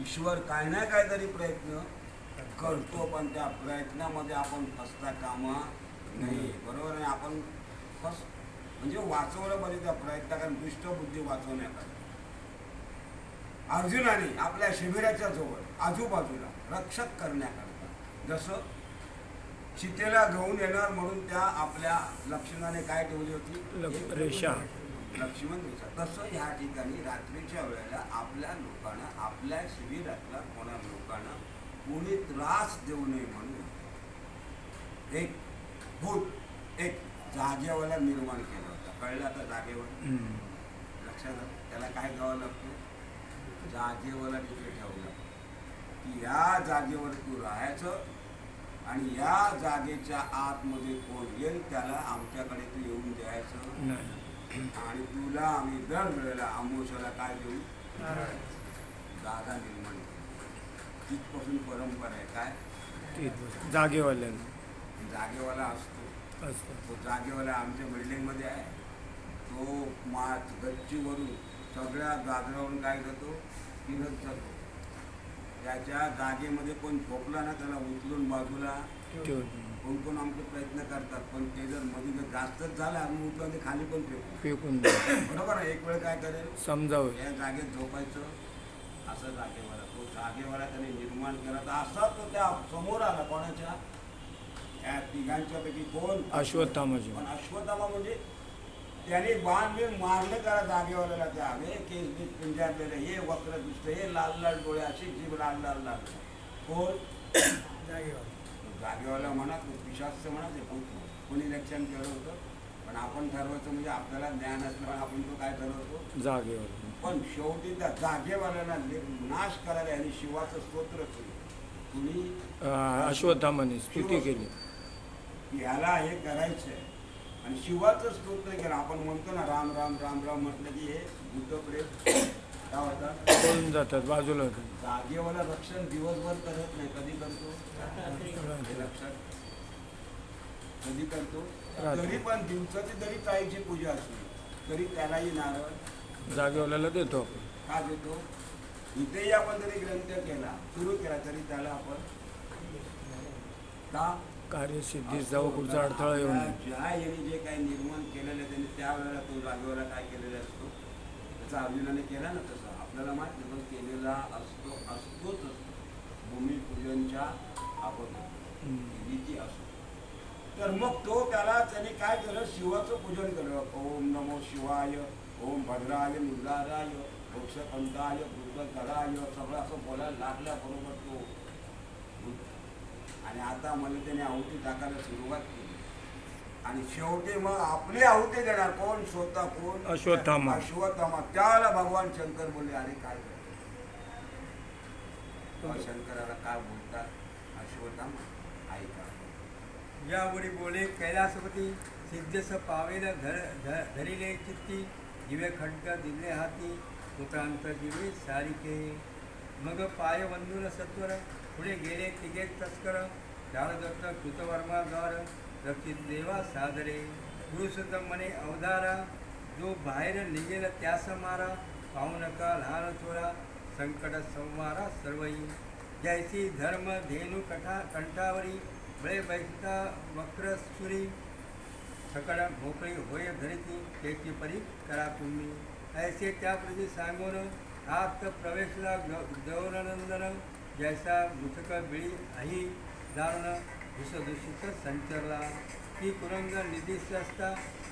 ईश्वर काय ना काहीतरी प्रयत्न करतो पण त्या प्रयत्नामध्ये आपण फसता कामा नाही. बरोबर आहे? आपण फस म्हणजे वाचवलं पाहिजे त्या प्रयत्नाकडे दुष्ट बुद्धी वाचवण्याकडे अर्जुनाने आपल्या शिबिराच्या जवळ आजूबाजूला रक्षक करण्याकरता जसं सीतेला घेऊन येणार म्हणून त्या आपल्या लक्ष्मणाने काय ठेवली होती? रेषा. लक्ष्मण रेषा तसं ह्या ठिकाणी रात्रीच्या वेळेला आपल्या लोकांना आपल्या शिबिरातल्या कोणा लोकांना कोणी त्रास देऊ नये म्हणून एक भूत एक जागेवाला निर्माण केलं होतं. कळलं आता जागेवर. लक्षात? त्याला काय घ्यावं लागतं? जागेवाला तिथे ठेवलं. लागतं की या जागेवर तू राहायचं आणि या जागेच्या आतमध्ये कोण येईल त्याला आमच्याकडे तू येऊन द्यायचं. आणि तुला आम्ही दर वेळेला आमोशाला काय देऊ? जागा निर्माण तिथपासून परंपरा आहे. काय? ते जागेवाल्यांना. जागेवाला असतो. असतं. तो जागेवाला आमच्या बिल्डिंगमध्ये आहे. तो मात गच्चीवरून सगळ्या गाजरावरून काय करतो? फिरत जातो. त्याच्या जागेमध्ये कोण झोपला ना त्याला उचलून बाजूला कोण कोण आमचे प्रयत्न करतात पण ते जर मध्ये जर जास्तच झालं आम्ही उचलून ते खाली पण फेकू. फेकून. बरोबर आहे एक वेळ काय करेल? समजावं. या जागेत झोपायचं असं जागेवाला तो जागेवाला त्याने निर्माण केला. तर असा तो त्या समोर आला कोणाच्या? त्या तिघांच्या पैकी कोण? अश्वत्थामाचे पण अश्वत्थामा म्हणजे त्याने बाण बिण मारलं त्याला जागेवाल्याला त्या हे केस बीस पिंजारलेले हे वक्र दुसरे हे लाल लाल डोळे असे जीभ लाल लाल लाल. कोण? जागेवाला. म्हणा तो पिशाच म्हणा ते म्हणा. कोणी रक्षण केलं होतं. पण आपण ठरवायचं म्हणजे आपल्याला ज्ञान असल्यामुळे आपण तो काय ठरवतो? जागेवर पण शेवटी त्या जागेवाल्याला नाश करायला आणि शिवाचं स्तोत्र केलं. कुणी? अं, अश्वत्थामाने स्तुती केली. की ह्याला हे करायचं आहे आणि शिवाचं स्तोत्र केलं. आपण म्हणतो ना राम राम राम राम म्हटलं की हे बुद्धप्रेत काय होतात पळून जातात? बाजूला होतात जागेवाला रक्षण दिवसभर करत नाही. कधी करतो? हे लक्षात कधी करतो? रात्री. तरी पण दिवसाची जरी ताईची पूजा असली तरी त्यालाही नारळ. जागेवाल्याला देतो आपण. का देतो? इथेही आपण जरी ग्रंथ केला सुरू केला तरी त्याला आपण कार्यसिद्धी जाऊ पुढचा अडथळा येऊ नये. ज्या यांनी जे काही निर्माण केलेलं आहे त्यांनी त्यावेळेला तो जागेवर काय केलेला असतो? त्याचा अर्जुनाने केला ना तसं. आपल्याला माहीत नाही पण केलेला असतो असतोच असतो. भूमिपूजनच्या हम्म. रीती असतो. तर मग तो त्याला त्याने काय केलं? शिवाचं पूजन केलं. ओम नमो शिवाय ओम भद्राय मुद्राराय वृक्षकंठाय भूतकराय सगळं असं बोलायला लागल्याबरोबर तो आणि आता मला त्याने आहुती टाकायला सुरुवात केली. आणि शेवटी मग आपली आहुती देणार कोण? स्वतः कोण? अश्वत्थामा. अश्वत्थामा. त्याला भगवान शंकर बोलले अरे काय तेव्हा शंकराला काय बोलतात अश्वत्थामा ऐका. यावरी बोले कैलासपती सिद्धस पावेल धर ध- धरिले चित्ती. जिवे खंड दिले हाती. पुत्रांत दिवे सारिके. मग पाय वंदून सत्वर पुढे गेले तिघे तस्कर शारदत्त कृतवर्मा द्वार रक्षित देवा सादरे. पुरुषोत्तम मने अवधारा जो बाहेर निघेल त्यास मारा पाहू नका लहान थोरा संकट संवारा सर्वई जैसी धर्म धेनु कठा कंठावरी बळे बैसता वक्र सुरी सकड मोकळी होय धरिती त्याची परी करा तुम्ही. ऐसे त्याप्रती सांगून आत प्रवेशला गौरनंदन जैसा मृतक बिळी आई दारुण विषदूषित संचरला. ती कुरंग निधीस असता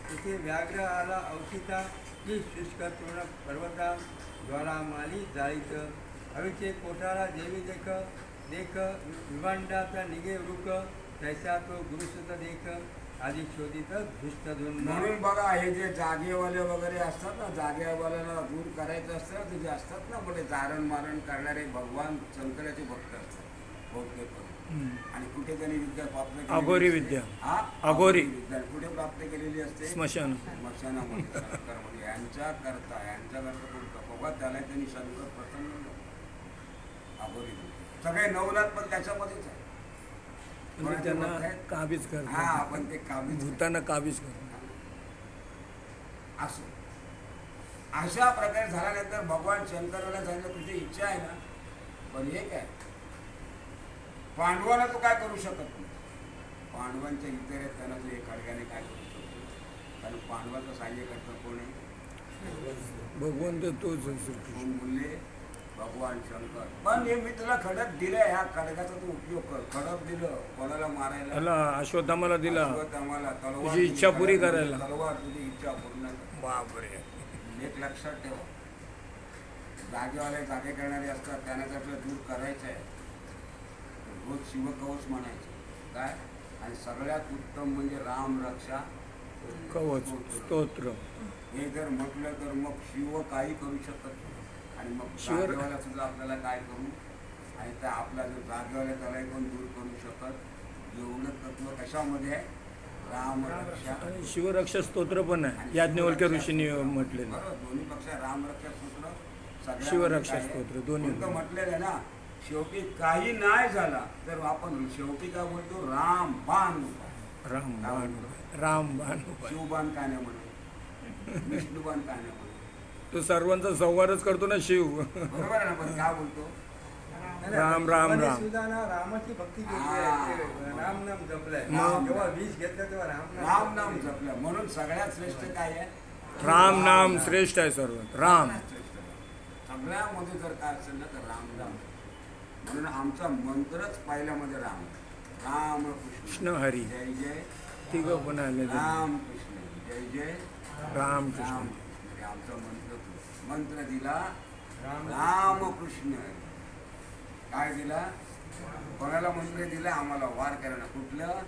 तिथे व्याघ्र आला अवचिता ती शुष्क तृण पर्वता ज्वालामाली जाळीत. हवेचे कोठारा देवी देख देख विभांडाचा निगे रुक तैसा तो गुरुसुत देख. शोधित म्हणून बघा हे जे जागेवाले वगैरे असतात ना जागेवाल्याला दूर करायचं असतं ते जे असतात ना म्हणजे जारण मारण करणारे भगवान शंकराचे भक्त असतात करून. हम्म. आणि कुठे त्यांनी विद्या प्राप्त अघोरी? विद्या. हा अघोरी. विद्या कुठे प्राप्त केलेली असते स्मशान स्मशानामध्ये यांच्या करता यांच्या करता कोणता बाबा त्याला त्यांनी शंकर प्रसन्न. अघोरी विद्या. सगळे नवनाथ पण त्याच्यामध्येच आहे म्हणजे त्यांना? काबीज हा आपण ते काबीज भूतांना काबीज करतात. असो. अशा प्रकारे झाल्यानंतर भगवान शंकराला सांगितलं तुझी इच्छा आहे ना पण हे काय? पांडवाला तो काय करू शकत नाही. पांडवांच्या इतर आहेत त्यांना तो एक खडग्याने काय करू शकतो कारण पांडवाचं सहाय्य करतं कोण आहे? भगवंत तोच आहे श्रीकृष्ण. कोण बोलले? भगवान शंकर. पण हे मी तुला खडक दिलंय ह्या खडकाचा तू उपयोग कर. खडक दिलं कोणाला मारायला? त्याला अश्वत्थामाला दिला. आम्हाला तलवार तुझी इच्छा दिली, पुरी खडक करायला. दिली, तलवार तुझी इच्छा पूर्ण कर. बापरे. एक लक्षात ठेवा. जागेवाले जागे करणारे असतात त्यांना जर आपलं दूर करायचं आहे तर रोज शिवकवच म्हणायचं. काय? आणि सगळ्यात उत्तम म्हणजे राम रक्षा. कवच स्तोत्र. हे जर म्हटलं तर मग शिव काही करू शकत नाही. आणि मग शिव- जागेवाला सुद्धा आपल्याला काय करू? आणि त्या आपला जो जागेवाला त्यालाही पण दूर करू शकत एवढं तत्व कशामध्ये आहे? राम रक्षा. आणि शिवरक्षा स्तोत्र पण आहे. याज्ञवल्क्य ऋषींनी म्हटलेलं बरोबर. दोन्ही पक्ष रामरक्षा सगळ्यामध्ये शिवरक्षा? स्तोत्र, दोन्ही. म्हटलेलं आहे ना शेवटी काही नाही झाला तर आपण शेवटी काय बोलतो? राम बाण राम बाण राम बाण शिवबाण काय नाही म्हणून विष्णुबाण काय नाही तो सर्वांचा संवारच करतो ना शिव. बरोबर आहे ना पण काय बोलतो. राम, राम, राम. सुद्धा ना रामाची भक्ती केली. आहे राम नाम जपलंय. राम. जेव्हा विष घेतलं तेव्हा राम राम नाम जपलं. म्हणून सगळ्यात श्रेष्ठ काय आहे? राम नाम श्रेष्ठ आहे सर्व. राम. सगळ्यात श्रेष्ठ. आहे. सगळ्यामध्ये जर काय असेल ना तर राम नाम म्हणून आमचा मंत्रच पहिल्यामध्ये राम. राम कृष्ण कृष्ण. हरी. जय जय. तिघ पण आले राम कृष्ण. जय जय. राम राम कृष्ण. म्हणजे आमचा मंत्र. मंत्र दिला राम राम कृष्ण काय दिला? कोणाला मंत्र दिला? आम्हाला वार करायला. कुठलं?